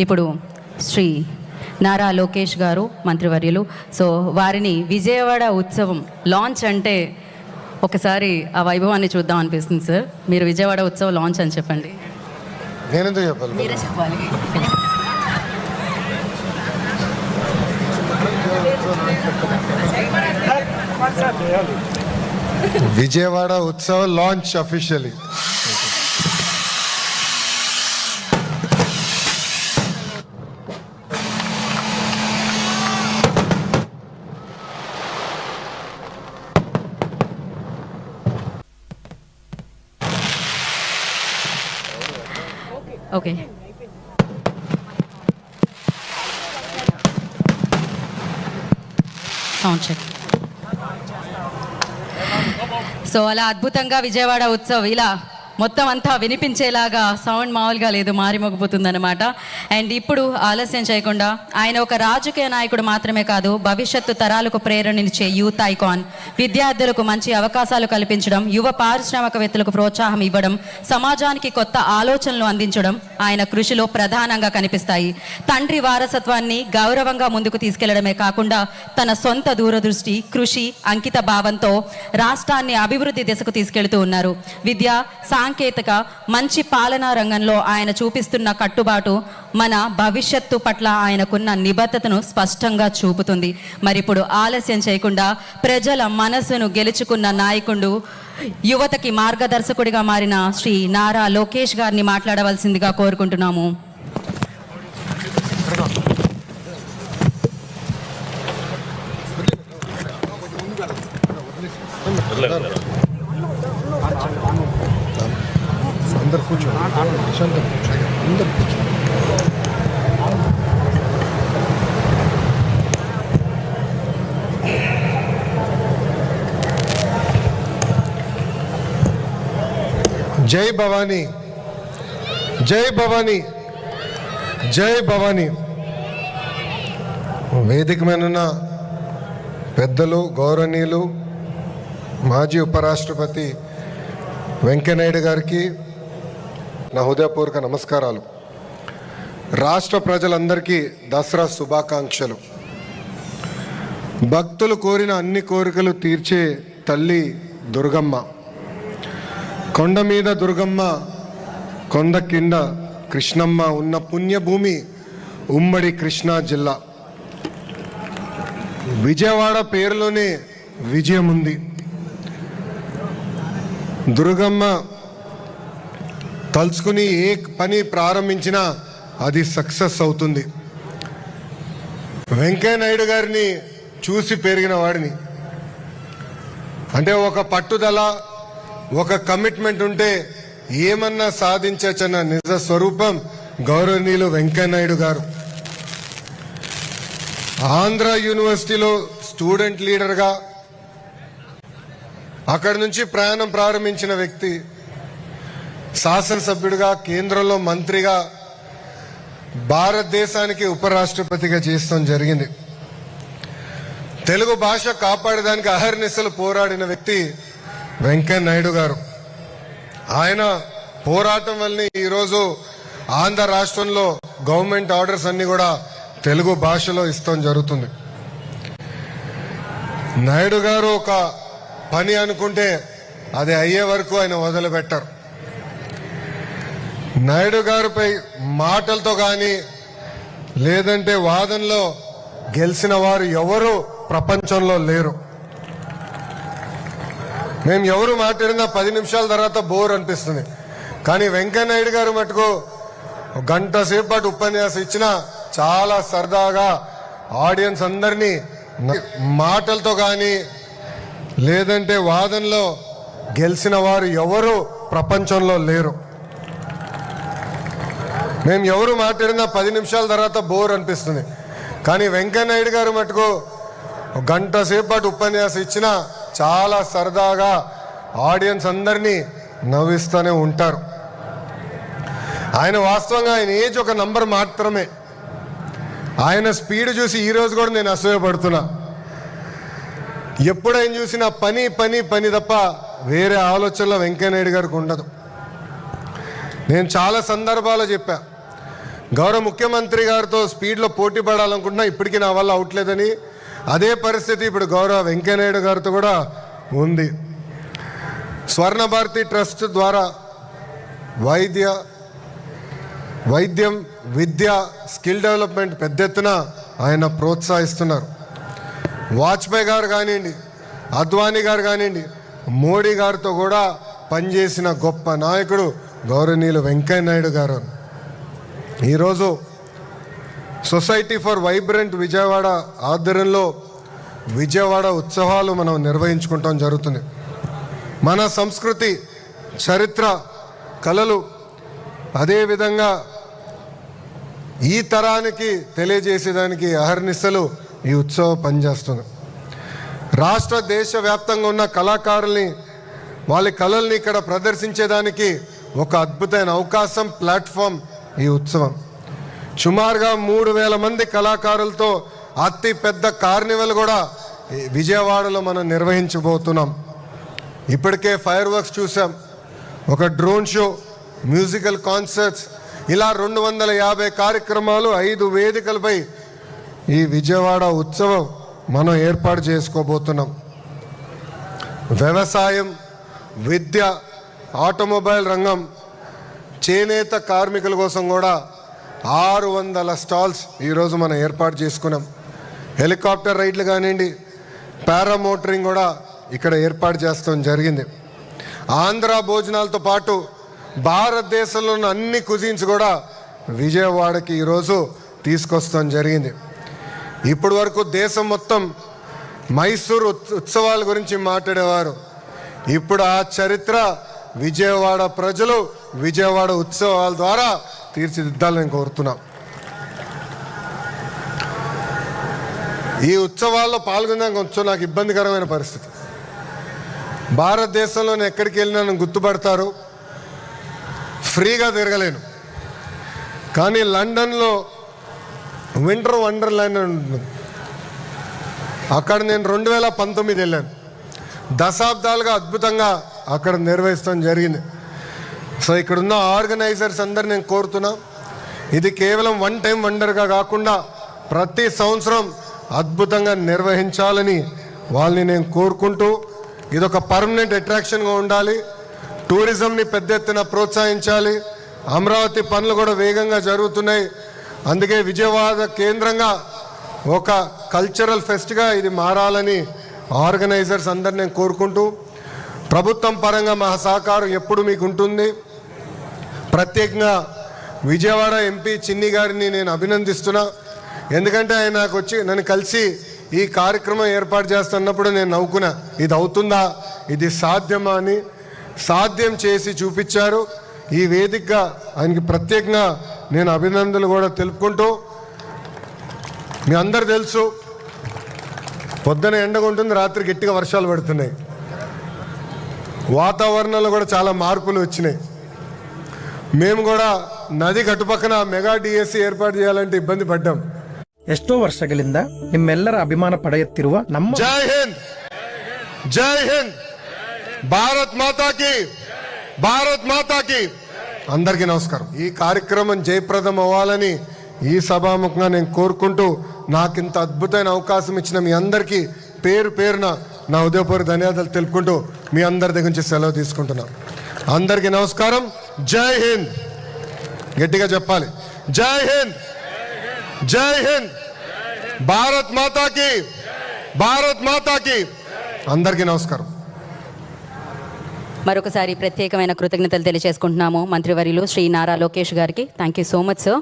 ఇప్పుడు శ్రీ నారా లోకేష్ గారు మంత్రివర్యులు. సో వారిని విజయవాడ ఉత్సవం లాంచ్ అంటే ఒకసారి ఆ వైభవాన్ని చూద్దాం అనిపిస్తుంది సార్. మీరు విజయవాడ ఉత్సవం లాంచ్ అని చెప్పండి. నేనెందుకు చెప్పాలి? మీరే చెప్పాలి. Vijayawada Utsav launch officially okay. Sound check. So అలా అద్భుతంగా విజయవాడ ఉత్సవ్ ఇలా మొత్తం అంతా వినిపించేలాగా సౌండ్ మామూలుగా లేదు మారిమోగిపోతుందన్నమాట. అండ్ ఇప్పుడు ఆలస్యం చేయకుండా ఆయన ఒక రాజకీయ నాయకుడు మాత్రమే కాదు భవిష్యత్తు తరాలకు ప్రేరణనిచ్చే యూత్ ఐకాన్ విద్యార్థులకు మంచి అవకాశాలు కల్పించడం యువ పారిశ్రామికవేత్తలకు ప్రోత్సాహం ఇవ్వడం సమాజానికి కొత్త ఆలోచనలు అందించడం ఆయన కృషిలో ప్రధానంగా కనిపిస్తాయి. తండ్రి వారసత్వాన్ని గౌరవంగా ముందుకు తీసుకెళ్ళడమే కాకుండా తన సొంత దూరదృష్టి కృషి అంకిత భావంతో రాష్ట్రాన్ని అభివృద్ధి దిశకు తీసుకెళ్తూ ఉన్నారు. విద్య సాంకేతిక మంచి పాలనా రంగంలో ఆయన చూపిస్తున్న కట్టుబాటు మన భవిష్యత్తు పట్ల ఆయనకున్న నిబద్ధతను స్పష్టంగా చూపుతుంది. మరి ఇప్పుడు ఆలస్యం చేయకుండా ప్రజల మనసును గెలుచుకున్న నాయకుడు యువతకి మార్గదర్శకుడిగా మారిన శ్రీ నారా లోకేష్ గారిని మాట్లాడవలసిందిగా కోరుకుంటున్నాము. అందరు కూర్చో ప్రశాంతం కూర్చో అందరు కూర్చో జై భవానీ. జై భవానీ. జై భవానీ. వేదిక మీద పెద్దలు గౌరవనీయులు మాజీ ఉపరాష్ట్రపతి వెంకయ్యనాయుడు గారికి నా హృదయపూర్వక నమస్కారాలు. రాష్ట్ర ప్రజలందరికీ దసరా శుభాకాంక్షలు. భక్తులు కోరిన అన్ని కోరికలు తీర్చే తల్లి దుర్గమ్మ. కొండ మీద దుర్గమ్మ కొండ కింద కృష్ణమ్మ ఉన్న పుణ్యభూమి ఉమ్మడి కృష్ణా జిల్లా. విజయవాడ పేరులోనే విజయం ఉంది దుర్గమ్మ తలుచుకుని ఏ పని ప్రారంభించినా అది సక్సెస్ అవుతుంది. వెంకయ్య నాయుడు గారిని చూసి పెరిగిన వాడిని. అంటే ఒక పట్టుదల ఒక కమిట్మెంట్ ఉంటే ఏమన్నా సాధించచ్చన్న నిజ స్వరూపం గౌరవనీయులు వెంకయ్య నాయుడు గారు. ఆంధ్ర యూనివర్సిటీలో స్టూడెంట్ లీడర్గా అక్కడి నుంచి ప్రయాణం ప్రారంభించిన వ్యక్తి శాసనసభ్యుడిగా కేంద్రంలో మంత్రిగా భారతదేశానికి ఉపరాష్ట్రపతిగా చేస్తాం జరిగింది. తెలుగు భాష కాపాడడానికి అహర్నిశలు పోరాడిన వ్యక్తి వెంకయ్య నాయుడు గారు. ఆయన పోరాటం వల్లనే ఈరోజు ఆంధ్ర రాష్ట్రంలో గవర్నమెంట్ ఆర్డర్స్ అన్ని కూడా తెలుగు భాషలో ఇస్తాం జరుగుతుంది. నాయుడు గారు ఒక పని అనుకుంటే అది అయ్యే వరకు ఆయన వదిలిపెట్టారు. నాయుడు గారిపై మాటలతో కానీ లేదంటే వాదనలో గెలిచిన వారు ఎవరు ప్రపంచంలో లేరు. మేము ఎవరు మాట్లాడినా పది నిమిషాల తర్వాత బోర్ అనిపిస్తుంది. కానీ వెంకయ్య నాయుడు గారు మటుకు గంట సేపు పాటు ఉపన్యాసం ఇచ్చిన చాలా సరదాగా ఆడియన్స్ అందరినీ మాటలతో కానీ లేదంటే వాదనలో గెలిచిన వారు ఎవరు ప్రపంచంలో లేరు. మేము ఎవరు మాట్లాడినా పది నిమిషాల తర్వాత బోర్ అనిపిస్తుంది. కానీ వెంకయ్య నాయుడు గారు మటుకు గంట సేపటి ఉపన్యాసం ఇచ్చిన చాలా సరదాగా ఆడియన్స్ అందరినీ నవ్విస్తూనే ఉంటారు. ఆయన వాస్తవంగా ఆయన ఏజ్ ఒక నంబర్ మాత్రమే. ఆయన స్పీడ్ చూసి ఈరోజు కూడా నేను అసూయపడుతున్నా. ఎప్పుడు ఆయన చూసినా పని పని పని తప్ప వేరే ఆలోచనలో వెంకయ్య నాయుడు గారికి ఉండదు. నేను చాలా సందర్భాలు చెప్పాను గౌరవ ముఖ్యమంత్రి గారితో స్పీడ్లో పోటీ పడాలనుకుంటున్నా ఇప్పటికీ నా వల్ల అవట్లేదని. అదే పరిస్థితి ఇప్పుడు గౌరవ వెంకయ్యనాయుడు గారితో కూడా ఉంది. స్వర్ణ భారతి ట్రస్ట్ ద్వారా వైద్య వైద్యం విద్య స్కిల్ డెవలప్మెంట్ పెద్ద ఎత్తున ఆయన ప్రోత్సహిస్తున్నారు. వాజ్పేయి గారు కానివ్వండి అద్వానీ గారు కానివ్వండి మోడీ గారితో కూడా పనిచేసిన గొప్ప నాయకుడు గౌరవనీయులు వెంకయ్య నాయుడు గారు. ఈరోజు సొసైటీ ఫర్ వైబ్రెంట్ విజయవాడ ఆధ్వర్యంలో విజయవాడ ఉత్సవాలు మనం నిర్వహించుకుంటాం జరుగుతుంది. మన సంస్కృతి చరిత్ర కళలు అదేవిధంగా ఈ తరానికి తెలియజేసేదానికి అహర్నిశలు ఈ ఉత్సవం పనిచేస్తుంది. రాష్ట్ర దేశవ్యాప్తంగా ఉన్న కళాకారుల్ని వాళ్ళ కళల్ని ఇక్కడ ప్రదర్శించేదానికి ఒక అద్భుతమైన అవకాశం ప్లాట్ఫామ్ ఈ ఉత్సవం. సుమారుగా మూడు వేల మంది కళాకారులతో అతి పెద్ద కార్నివల్ కూడా విజయవాడలో మనం నిర్వహించబోతున్నాం. ఇప్పటికే ఫైర్ వర్క్స్ చూసాం. ఒక డ్రోన్ షో మ్యూజికల్ కాన్సర్ట్స్ ఇలా రెండు వందల యాభై కార్యక్రమాలు ఐదు వేదికలపై ఈ విజయవాడ ఉత్సవం మనం ఏర్పాటు చేసుకోబోతున్నాం. వ్యవసాయం విద్య ఆటోమొబైల్ రంగం చేనేత కార్మికుల కోసం కూడా ఆరు వందల స్టాల్స్ ఈరోజు మనం ఏర్పాటు చేసుకున్నాం. హెలికాప్టర్ రైడ్లు కానివ్వండి పారామోటరింగ్ కూడా ఇక్కడ ఏర్పాటు చేస్తాం జరిగింది. ఆంధ్ర భోజనాలతో పాటు భారతదేశంలో ఉన్న అన్ని కుజిన్స్ కూడా విజయవాడకి ఈరోజు తీసుకొస్తాం జరిగింది. ఇప్పటి వరకు దేశం మొత్తం మైసూరు ఉత్- ఉత్సవాల గురించి మాట్లాడేవారు. ఇప్పుడు ఆ చరిత్ర విజయవాడ ప్రజలు విజయవాడ ఉత్సవాల ద్వారా తీర్చిదిద్దాలని కోరుతున్నాం. ఈ ఉత్సవాల్లో పాల్గొనడానికి కొంచెం నాకు ఇబ్బందికరమైన పరిస్థితి. భారతదేశంలో నేను ఎక్కడికి వెళ్ళినా నన్ను గుర్తుపడతారు. ఫ్రీగా తిరగలేను. కానీ లండన్లో వింటర్ వండర్లాండ్ ఉంటుంది. అక్కడ నేను రెండు వేల పంతొమ్మిది వెళ్ళాను. దశాబ్దాలుగా అద్భుతంగా అక్కడ నిర్వహిస్తాం జరిగింది. సో ఇక్కడ ఉన్న ఆర్గనైజర్స్ అందరు నేను కోరుతున్నా. ఇది కేవలం వన్ టైం వండర్గా కాకుండా ప్రతి సంవత్సరం అద్భుతంగా నిర్వహించాలని వాళ్ళని నేను కోరుకుంటూ ఇది ఒక పర్మనెంట్ అట్రాక్షన్గా ఉండాలి. టూరిజంని పెద్ద ఎత్తున ప్రోత్సహించాలి. అమరావతి పనులు కూడా వేగంగా జరుగుతున్నాయి. అందుకే విజయవాడ కేంద్రంగా ఒక కల్చరల్ ఫెస్ట్గా ఇది మారాలని ఆర్గనైజర్స్ అందరు నేను కోరుకుంటూ ప్రభుత్వం పరంగా మా సహకారం ఎప్పుడు మీకు ఉంటుంది ప్రత్యేకంగా విజయవాడ ఎంపీ చిన్ని గారిని నేను అభినందిస్తున్నా. ఎందుకంటే ఆయన నాకు వచ్చి నన్ను కలిసి ఈ కార్యక్రమం ఏర్పాటు చేస్తున్నప్పుడు నేను నవ్వుకున్నా. ఇది అవుతుందా? ఇది సాధ్యమా అని సాధ్యం చేసి చూపించారు. ఈ వేదికగా ఆయనకి ప్రత్యేకంగా నేను అభినందనలు కూడా తెలుపుకుంటూ మీ అందరు తెలుసు పొద్దున ఎండగా ఉంటుంది రాత్రి గట్టిగా వర్షాలు పడుతున్నాయి. వాతావరణంలో కూడా చాలా మార్పులు వచ్చినాయి మేము కూడా నది గట్టుపక్కన మెగా డిఎస్సి ఏర్పాటు చేయాలంటే ఇబ్బంది పడ్డాం ಎಷ್ಟೋ ವರ್ಷಗಳಿಂದ ನಿಮ್ಮೆಲ್ಲರ ಅಭಿಮಾನ ಪಡೆಯುತ್ತಿರುವ ನಮ್ಮ జై హింద్ జై హింద్ భారత్ మాతాకి భారత్ మాతాకి అందరికీ నమస్కారం ఈ కార్యక్రమం జయప్రదం అవ్వాలని ఈ సభాముఖంగా నేను కోరుకుంటూ నాకు ఇంత అద్భుతమైన అవకాశం ఇచ్చిన మీ అందరికీ పేరు పేరున నా ఉదయపూర్వక ధన్యవాదాలు తెలుపుకుంటూ మీ అందరి దగ్గర నుంచి సెలవు తీసుకుంటున్నా. అందరికీ నమస్కారం. జై హింద్. గట్టిగా చెప్పాలి. జై హింద్. జై హింద్. భారత్ మాతాకి. భారత్ మాతాకి. అందరికీ నమస్కారం. మరొకసారి ప్రత్యేకమైన కృతజ్ఞతలు తెలియజేసుకుంటున్నాము మంత్రివర్యులు శ్రీ నారా లోకేష్ గారికి. Thank you so much sir